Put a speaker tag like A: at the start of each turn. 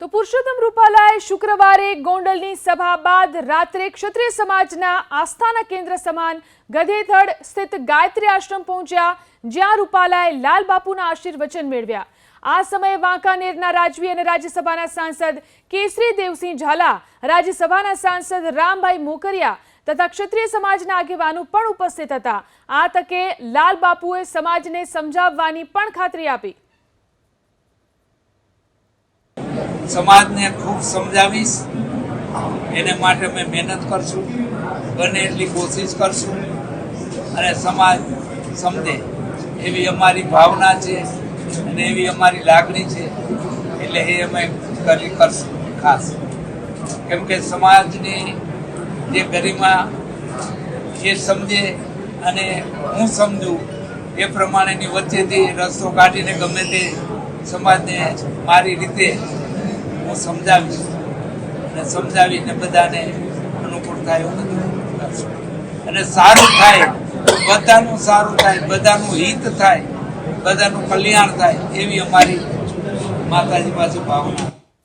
A: તો પુરુષોત્તમ રૂપાલાએ શુક્રવારે ગોંડલની સભા બાદ રાત્રે ક્ષત્રિય સમાજના આસ્થાના કેન્દ્ર સમાન ગધેથડ સ્થિત ગાયત્રી આશ્રમ પહોંચ્યા, જ્યાં રૂપાલાએ લાલ બાપુના આશીર્વચન મેળવ્યા. આ સમયે વાંકાનેરના રાજવી અને રાજ્યસભાના સાંસદ કેસરી દેવસિંહ ઝાલા, રાજ્યસભાના સાંસદ રામભાઈ મોકરિયા તથા ક્ષત્રિય સમાજના આગેવાનો પણ ઉપસ્થિત હતા. આ તકે લાલ બાપુએ સમાજને સમજાવવાની પણ ખાતરી આપી.
B: સમાજને ખૂબ સમજાવીશ. એને માટે અમે મહેનત કરશું. બને એટલી કોશિશ કરશું. અને સમાજ સમજે. એવી અમારી ભાવના છે અને એવી અમારી લાગણી છે. એટલે એ અમે કરી કરશું. ખાસ. કેમ કે સમાજની જે ગરિમા એ સમજે અને હું સમજું એ પ્રમાણેની વચ્ચેથી રસ્તો કાઢીને ગમે તે સમાજને મારી રીતે હું સમજાવીશ. અને સમજાવીને બધાને અનુકૂળ થાય એવું બધું અને સારું થાય, બધાનું સારું થાય, બધાનું હિત થાય, બધાનું કલ્યાણ થાય એવી અમારી માતાજી પાસે ભાવના